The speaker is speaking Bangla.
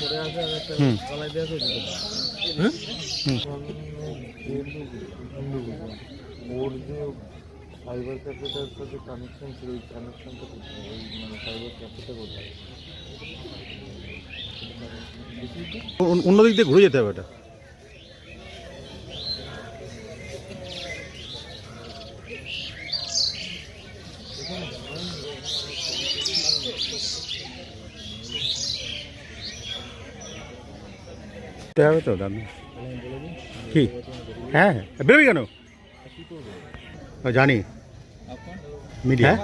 আছে আর একটা হুম। গলায় দেওয়া আছে হুম? ওর যে সাইবার ক্যাফেটার সাথে কানেকশন ছিল ওই কানেকশনটা মানে সাইবার ক্যাফেটা কোথায়? অন্য- অন্য দিক দিয়ে ঘুরে যেতে হবে এটা। দিতে হবে তো দাম কি? হ্যাঁ, হ্যাঁ বেরোবি কেন? জানি। মিডিয়া। হ্যাঁ।